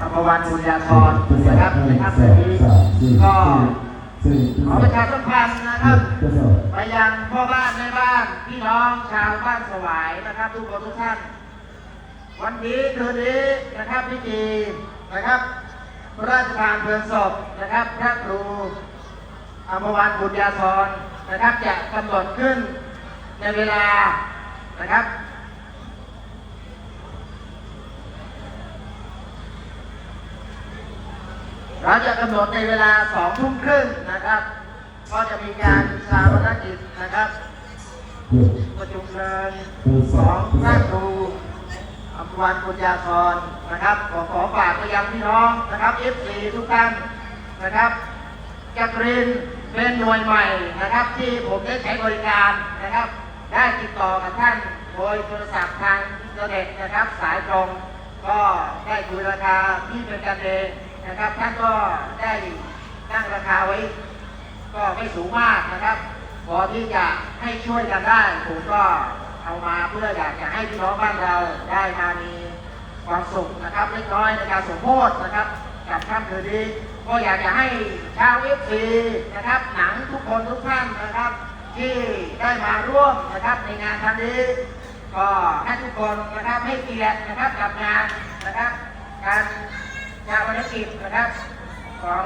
อบอภวันบุญญาธรนะครับในค่ำคืนนี้ก็ขอประชาสัมพันธ์นะครับทดสอบไปยังพ่อบ้านแม่บ้านพี่น้องชาวบ้านสวายนะครับ ทุกคนทุกท่านวันนี้คืนนี้นะครับพิธีนะครับพระราชทานเพลิงศพนะครับพระครูอมวันบุญญาธรนะครับจะกำหนดขึ้นในเวลานะครับ เราจะกำหนดในเวลาสองทุ่มครึ่งนะครับ ก็จะมีการชาปนกิจนะครับประชุมเพลิงของพระครูอภวันปุญญาธรนะครับขอขอฝากไปยังพี่น้องนะครับ F4 ทุกท่านนะครับจักรินเป็นหน่วยใหม่นะครับ ที่ผมได้ใช้บริการนะครับ ได้ติดต่อกับท่านโดยโทรศัพท์ทางอินเทอร์เน็ตนะครับ สายตรงก็ได้คุยราคาที่เป็นกันเอง นะครับท่านก็ได้ตั้งราคาไว้ ก็ไม่สูงมากนะครับพอที่จะให้ช่วยกันได้ผมก็เอามาเพื่ออยากจะให้พี่น้องบ้านเราได้มามีความสุขนะครับเล็กน้อยในการสมโภชนะครับกับค่ำคืนนี้ก็อยากจะให้ชาวเอฟซีนะครับ หนังทุกคนทุกท่านนะครับ ที่ได้มาร่วมนะครับในงานครั้งนี้ ก็ให้ทุกคนนะครับให้เกียรตินะครับกับงานนะครับ การานวันกิจนะครับของ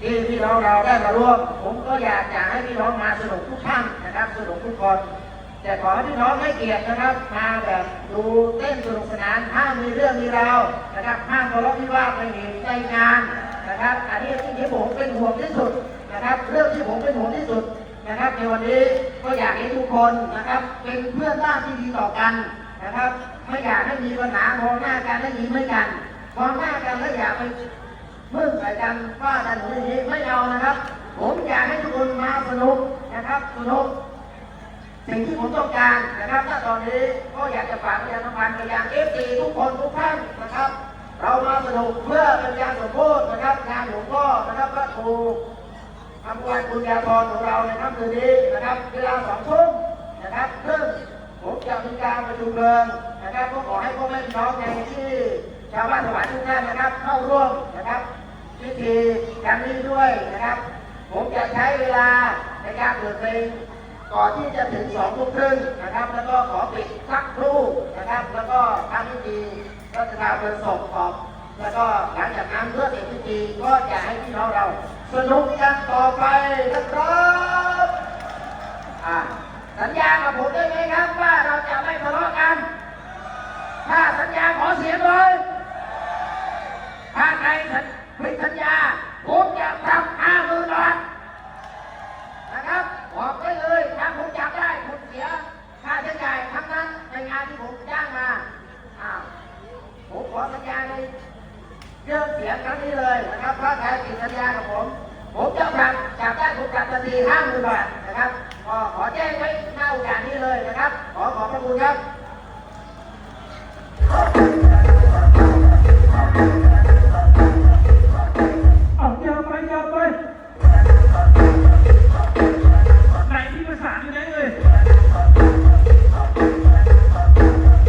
ที่พี่น้องเราได้มาร่วม ผมก็อยากจะให้พี่น้องมาสนุกทุกท่านนะครับสนุกทุกคนแต่ขอให้พี่น้องให้เกียรตินะครับ มาแบบดูเต้นสนุกสนานห้ามมีเรื่องมีราวนะครับห้ามทะเลาะวิวาทไม่มีใจงานนะครับ อันนี้ที่ผมเป็นห่วงที่สุดนะครับ เรื่องที่ผมเป็นห่วงที่สุดนะครับในวันนี้ก็อยากให้ทุกคนนะครับ เป็นเพื่อนบ้านที่ดีต่อกัน นะครับ ไม่อยากให้มีปัญหามองหน้ากันและยิ้มให้กันมองหน้ากันแล้วอย่าไปมื่อใส่กันว่ากันอย่างนี้ไม่เอานะครับ ผมอยากให้ทุกคนมาสนุกนะครับสนุกสิ่งที่ผมต้องการนะครับถ้าตอนนี้ก็อยากจะฝากประชาสัมพันธ์ไปยังเอฟซีทุกคนทุกท่านนะครับ เรามาสนุกเพื่อเป็นการสมโภชนะครับงานหลวงพ่อนะครับพระครูทำการบุญญาธรของเราในค่ำคืนนี้นะครับ เวลาสองทุ่มนะครับซึ่ง ผมจะมีการประชุมเพลิงนะครับก็ขอให้พ่อแม่พี่น้องในที่ชาวบ้านสวายทุกท่านนะครับ เข้าร่วมนะครับพิธีการนี้ด้วยนะครับ ผมจะใช้เวลาในการเปิดเพลงก่อนที่จะถึงสองทุ่มครึ่งนะครับ แล้วก็ขอปิดสักครู่นะครับ แล้วก็ทำพิธีรัชทานเพลิงศพออกแล้วก็หลังจากนั้นเพื่อเสร็จพิธีก็จะให้พี่น้องเรา สนุกกันต่อไปนะครับอ่า สัญญากับผมได้ไหมครับว่าเราจะไม่ทะเลาะกัน ถ้าสัญญาขอเสียงเลยถ้าใครผิดสัญญาผมจะทำห้าหมื่นบาทนะครับบอกได้เลยถ้าผมจับได้ผมเสียค่าใช้จ่ายทั้งนั้นในงานที่ผมจ้างมาอ้าวผมขอสัญญาในเรื่องเสียงครั้งนี้เลยนะครับถ้าใครผิดสัญญากับผม ผมจะปรับจากด้านถูกปรับทันทีห้าหมื่นบาทนะครับขอขอแจ้งไว้หน้าโอกาสนี้เลยนะครับ ขอขอบพระคุณครับ